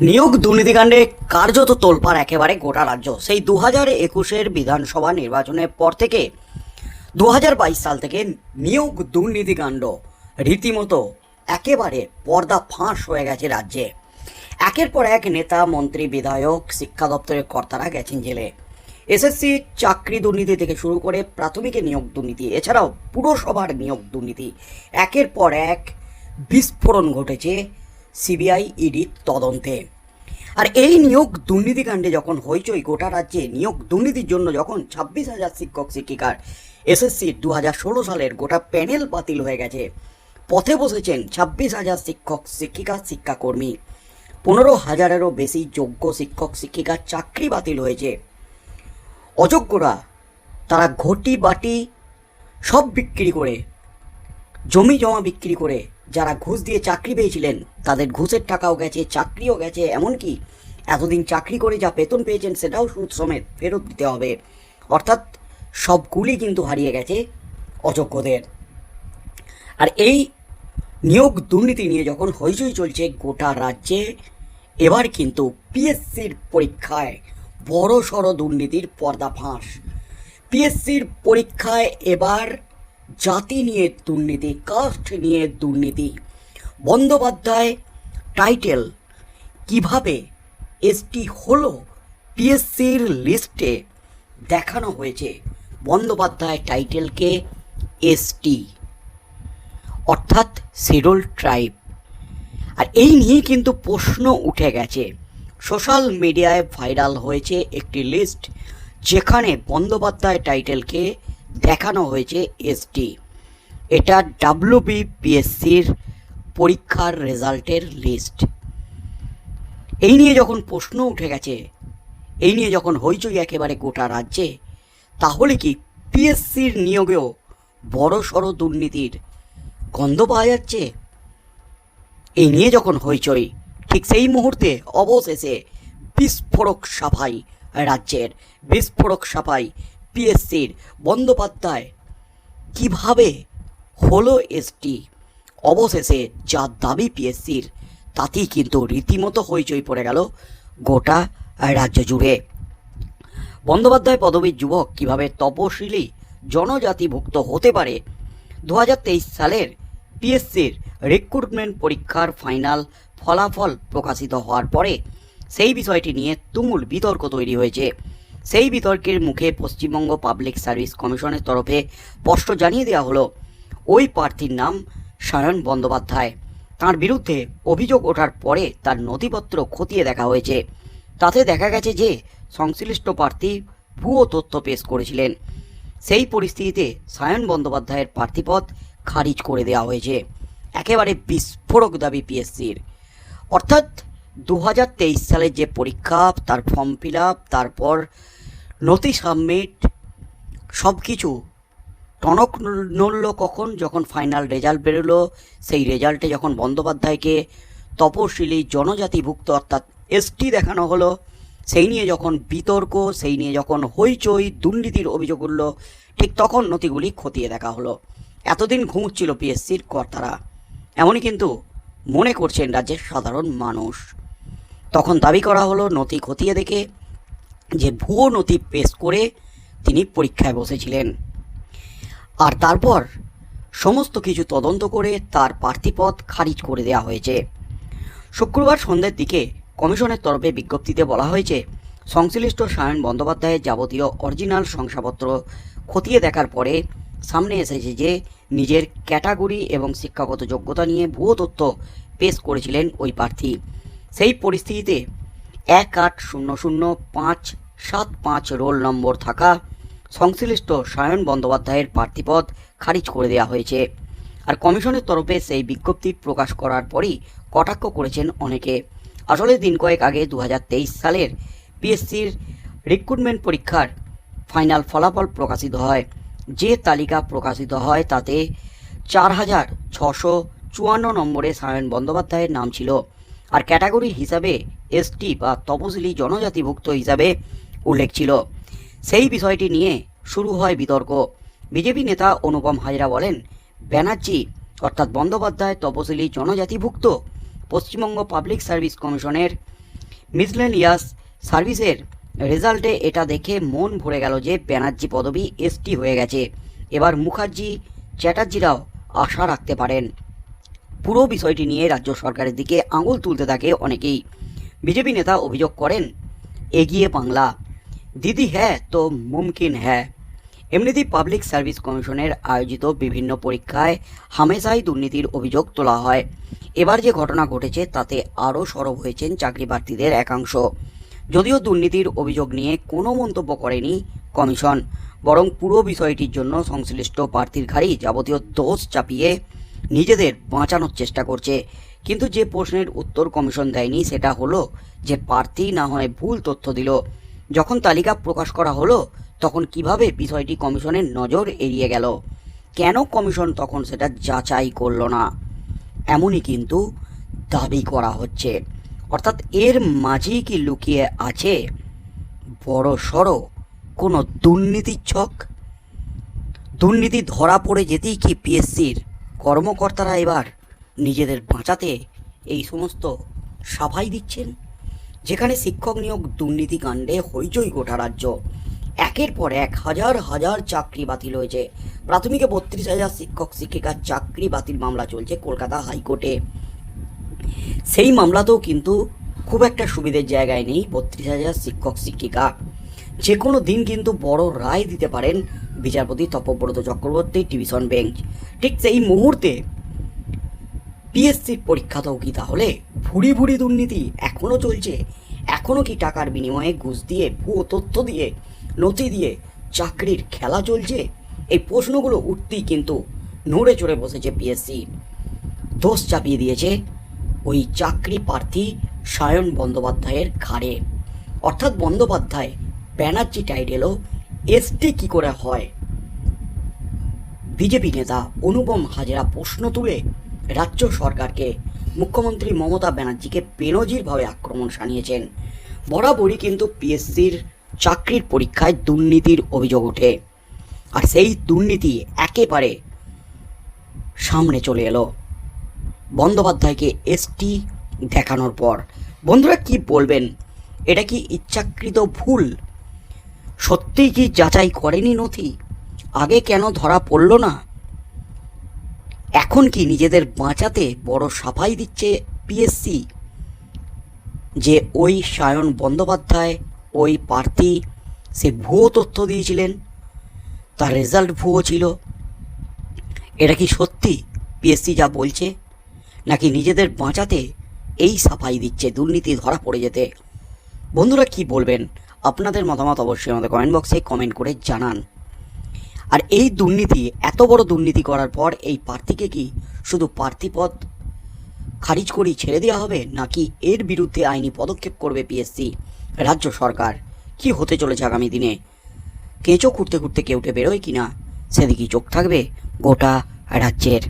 নিয়োগ দুর্নীতিকাণ্ডে কার্যত তোলপাড় একেবারে গোটা রাজ্য। সেই দু হাজার একুশের বিধানসভা নির্বাচনের পর থেকে দু হাজার বাইশ সাল থেকে নিয়োগ দুর্নীতিকাণ্ড রীতিমতো একেবারে পর্দা ফাঁস হয়ে গেছে রাজ্যে। একের পর এক নেতা, মন্ত্রী, বিধায়ক, শিক্ষা দপ্তরের কর্তারা গেছেন জেলে। এসএসসি চাকরি দুর্নীতি থেকে শুরু করে প্রাথমিকে নিয়োগ দুর্নীতি, এছাড়াও পুরসভার নিয়োগ দুর্নীতি। একের পর এক বিস্ফোরণ ঘটেছে সিবিআই ইডির তদন্তে। আর এই নিয়োগ দুর্নীতিকাণ্ডে যখন হইচই, গোটা রাজ্যে নিয়োগ দুর্নীতির জন্য যখন ছাব্বিশ হাজার শিক্ষক, শিক্ষিকার এসএসসি দু হাজার ষোলো সালের গোটা প্যানেল বাতিল হয়ে গেছে। পথে বসেছেন ছাব্বিশ হাজার শিক্ষক, শিক্ষিকা, শিক্ষাকর্মী। পনেরো হাজারেরও বেশি যোগ্য শিক্ষক, শিক্ষিকার চাকরি বাতিল হয়েছে। অযোগ্যরা তারা ঘটি, বাটি সব বিক্রি করে, জমি জমা বিক্রি করে যারা ঘুষ দিয়ে চাকরি পেয়েছিলেন, তাদের ঘুষের টাকাও গেছে, চাকরিও গেছে, এমনকি এতদিন চাকরি করে যা বেতন পেয়েছেন সেটাও সুদ সমেত ফেরত দিতে হবে। অর্থাৎ সবগুলি কিন্তু হারিয়ে গেছে অযোগ্যদের। আর এই নিয়োগ দুর্নীতি নিয়ে যখন হইচই চলছে গোটা রাজ্যে, এবার কিন্তু পিএসসির পরীক্ষায় বড় সড় দুর্নীতির পর্দাফাঁস পিএসসির পরীক্ষায় এবার জাতি নিয়ে দুর্নীতি, কাস্ট নিয়ে দুর্নীতি। বন্দ্যোপাধ্যায় টাইটেল কীভাবে এসটি হলো পিএসসির লিস্টে দেখানো হয়েছে? বন্দ্যোপাধ্যায় টাইটেলকে এসটি? অর্থাৎ শিডুল ট্রাইব আর এই নিয়ে কিন্তু প্রশ্ন উঠে গেছে। সোশ্যাল মিডিয়ায় ভাইরাল হয়েছে একটি লিস্ট যেখানে বন্দ্যোপাধ্যায় টাইটেলকে দেখানো হয়েছে এসটি এটা ডাব্লিউবিপিএসসির পরীক্ষার রেজাল্টের লিস্ট। এই নিয়ে যখন প্রশ্ন উঠে গেছে, এই নিয়ে যখন হইচই একেবারে গোটা রাজ্যে, তাহলে কি পিএসসির নিয়োগেও বড় সড় দুর্নীতির গন্ধ পাওয়া যাচ্ছে? এই নিয়ে যখন হইচই, ঠিক সেই মুহূর্তে অবশেষে বিস্ফোরক সাফাই রাজ্যের বিস্ফোরক সাফাই পিএসসির বন্দ্যোপাধ্যায় কীভাবে হলো এসটি? অবশেষে যা দাবি পিএসসির, তাতেই কিন্তু রীতিমতো হইচই পড়ে গেল গোটা রাজ্য জুড়ে। বন্দ্যোপাধ্যায় পদবীর যুবক কীভাবে তপশিলি জনজাতিভুক্ত হতে পারে? দু হাজার তেইশ সালের পিএসসির রিক্রুটমেন্ট পরীক্ষার ফাইনাল ফলাফল প্রকাশিত হওয়ার পরে সেই বিষয়টি নিয়ে তুমুল বিতর্ক তৈরি হয়েছে। সেই বিতর্কের মুখে পশ্চিমবঙ্গ পাবলিক সার্ভিস কমিশনের তরফে স্পষ্ট জানিয়ে দেওয়া হলো, ওই প্রার্থীর নাম সায়ন বন্দ্যোপাধ্যায়। তার বিরুদ্ধে অভিযোগ ওঠার পরে তার নথিপত্র খতিয়ে দেখা হয়েছে। তাতে দেখা গেছে যে সংশ্লিষ্ট প্রার্থী ভুয়ো তথ্য পেশ করেছিলেন। সেই পরিস্থিতিতে সায়ন বন্দ্যোপাধ্যায়ের প্রার্থীপদ খারিজ করে দেওয়া হয়েছে। একেবারে বিস্ফোরক দাবি পিএসসির। অর্থাৎ দু হাজার তেইশ সালের যে পরীক্ষা, তার ফর্ম ফিল তারপর নথি সাবমিট সব কিছু টনক নড়ল কখন? যখন ফাইনাল রেজাল্ট বেরোলো, সেই রেজাল্টে যখন বন্দ্যোপাধ্যায়কে তপশিলি জনজাতিভুক্ত অর্থাৎ এসটি দেখানো হলো, সেই নিয়ে যখন বিতর্ক, সেই নিয়ে যখন হইচই, দুর্নীতির অভিযোগ উঠল, ঠিক তখন নথিগুলি খতিয়ে দেখা হলো। এতদিন ঘুমুচ্ছিল পিএসসির কর্তারা। এমনই কিন্তু মনে করছেন রাজ্যের সাধারণ মানুষ। তখন দাবি করা হলো, নথি খতিয়ে দেখে যে ভুয়ো নথি পেশ করে তিনি পরীক্ষায় বসেছিলেন। আর তারপর সমস্ত কিছু তদন্ত করে তার প্রার্থীপদ খারিজ করে দেওয়া হয়েছে। শুক্রবার সন্ধ্যের দিকে কমিশনের তরফে বিজ্ঞপ্তিতে বলা হয়েছে, সংশ্লিষ্ট সায়ন বন্দ্যোপাধ্যায়ের যাবতীয় অরিজিনাল শংসাপত্র খতিয়ে দেখার পরে সামনে এসেছে যে নিজের ক্যাটাগরি এবং শিক্ষাগত যোগ্যতা নিয়ে ভুয়ো তথ্য পেশ করেছিলেন ওই প্রার্থী। সেই পরিস্থিতিতে এক আট শূন্য শূন্য পাঁচ সাত পাঁচ রোল নম্বর থাকা সংশ্লিষ্ট সায়ন বন্দ্যোপাধ্যায়ের প্রার্থীপদ খারিজ করে দেওয়া হয়েছে। আর কমিশনের তরফে সেই বিজ্ঞপ্তি প্রকাশ করার পরই কটাক্ষ করেছেন অনেকে। আসলে দিন কয়েক আগে দু হাজার তেইশ সালের পিএসসির রিক্রুটমেন্ট পরীক্ষার ফাইনাল ফলাফল প্রকাশিত হয়। যে তালিকা প্রকাশিত হয় তাতে চার হাজার ছশো চুয়ান্ন নম্বরে সায়ন বন্দ্যোপাধ্যায়ের নাম ছিল। আর ক্যাটাগরি হিসাবে এসটি বা তপশিলি জনজাতিভুক্ত হিসাবে উল্লেখ ছিল। সেই বিষয়টি নিয়ে শুরু হয় বিতর্ক। বিজেপি নেতা অনুপম হাজরা বলেন, ব্যানার্জি অর্থাৎ বন্দ্যোপাধ্যায় তপশিলি জনজাতিভুক্ত পশ্চিমবঙ্গ পাবলিক সার্ভিস কমিশনের মিসলেনিয়াস সার্ভিসের রেজাল্টে এটা দেখে মন ভরে গেল যে ব্যানার্জি পদবি এসটি হয়ে গেছে। এবার মুখার্জি চ্যাটার্জিরাও আশা রাখতে পারেন। পুরো বিষয়টি নিয়ে রাজ্য সরকারের দিকে আঙুল তুলতে থাকে অনেকেই। বিজেপি নেতা অভিযোগ করেন, এগিয়ে বাংলা। দিদি হ্যাঁ তো মুমকিন হ্যাঁ। এমনিতেই পাবলিক সার্ভিস কমিশনের আয়োজিত বিভিন্ন পরীক্ষায় হামেশাই দুর্নীতির অভিযোগ তোলা হয়। এবার যে ঘটনা ঘটেছে তাতে আরও সরব হয়েছেন চাকরি প্রার্থীদের একাংশ। যদিও দুর্নীতির অভিযোগ নিয়ে কোনো মন্তব্য করেনি কমিশন, বরং পুরো বিষয়টির জন্য সংশ্লিষ্ট প্রার্থীর ঘাড়ি যাবতীয় দোষ চাপিয়ে নিজেদের বাঁচানোর চেষ্টা করছে। কিন্তু যে প্রশ্নের উত্তর কমিশন দেয়নি, সেটা হলো যে প্রার্থী না হয় ভুল তথ্য দিল। যখন তালিকা প্রকাশ করা হলো, তখন কীভাবে বিষয়টি কমিশনের নজর এড়িয়ে গেল? কেন কমিশন তখন সেটা যাচাই করল না? এমনই কিন্তু দাবি করা হচ্ছে। অর্থাৎ এর মাঝেই কি লুকিয়ে আছে বড় সড়ো কোনো দুর্নীতির ছক? দুর্নীতি ধরা পড়ে যেতেই কি পিএসসির কর্মকর্তারা এবার নিজেদের বাঁচাতে এই সমস্ত সাফাই দিচ্ছেন, যেখানে শিক্ষক নিয়োগ দুর্নীতি কাণ্ডে হইচই গোটা রাজ্য। একের পর এক হাজার হাজার চাকরি বাতিল হয়েছে। প্রাথমিকে বত্রিশ হাজার শিক্ষক শিক্ষিকার চাকরি বাতিল মামলা চলছে কলকাতা হাইকোর্টে। সেই মামলাতেও কিন্তু খুব একটা সুবিধের জায়গায় নেই বত্রিশ হাজার শিক্ষক শিক্ষিকা। যে কোনো দিন কিন্তু বড় রায় দিতে পারেন বিচারপতি তপব্রত চক্রবর্তী ডিভিশন বেঞ্চ। ঠিক সেই মুহূর্তে পিএসসির পরীক্ষাতেও কি তাহলে? ভুড়ি ভুড়ি দুর্নীতি এখনও চলছে। এখনও কি টাকার বিনিময়ে ঘুষ দিয়ে, ভুয়ো তথ্য দিয়ে, নথি দিয়ে চাকরির খেলা চলছে? এই প্রশ্নগুলো উঠতেই কিন্তু নড়ে চড়ে বসেছে পিএসসি। দোষ চাপিয়ে দিয়েছে ওই চাকরি প্রার্থী সায়ন বন্দ্যোপাধ্যায়ের ঘাড়ে। অর্থাৎ বন্দ্যোপাধ্যায় ব্যানার্জি টাইটেলও এসটি কি করে হয়? বিজেপি নেতা অনুপম হাজরা প্রশ্ন তুলে রাজ্য সরকারকে মুখ্যমন্ত্রী মমতা ব্যানার্জিকে বেনজিরভাবে আক্রমণ সানিয়েছেন বরাবরই কিন্তু পিএসসির চাকরির পরীক্ষায় দুর্নীতির অভিযোগ ওঠে। আর সেই দুর্নীতি একেবারে সামনে চলে এলো। বন্দ্যোপাধ্যায়কে এসটি দেখানোর পর। বন্ধুরা কি বলবেন? এটা কি ইচ্ছাকৃত ভুল? সত্যিই কি যাচাই করেনি নথি? আগে কেন ধরা পড়ল না? এখন কি নিজেদের বাঁচাতে বড় সাফাই দিচ্ছে পিএসসি? যে ওই সায়ন বন্দ্যোপাধ্যায়, ওই প্রার্থী সে ভুয়ো তথ্য দিয়েছিলেন। তার রেজাল্ট ভুয়ো ছিল। এটা কি সত্যি পিএসসি যা বলছে? নাকি নিজেদের বাঁচাতে এই সাফাই দিচ্ছে দুর্নীতি ধরা পড়ে যেতে? বন্ধুরা কি বলবেন? আপনাদের মতামত অবশ্যই আমাদের কমেন্ট বক্সে কমেন্ট করে জানান। আর এই দুর্নীতি, এত বড় দুর্নীতি করার পর এই প্রার্থীকে কি শুধু প্রার্থী পদ খারিজ করেই ছেড়ে দেওয়া হবে, নাকি এর বিরুদ্ধে আইনি পদক্ষেপ করবে পিএসসি রাজ্য সরকার? কি হতে চলেছে আগামী দিনে? কেঁচো খুঁড়তে খুঁড়তে কেউটে বেরোয় কিনা? সেদিকেই চোখ থাকবে গোটা রাজ্যের।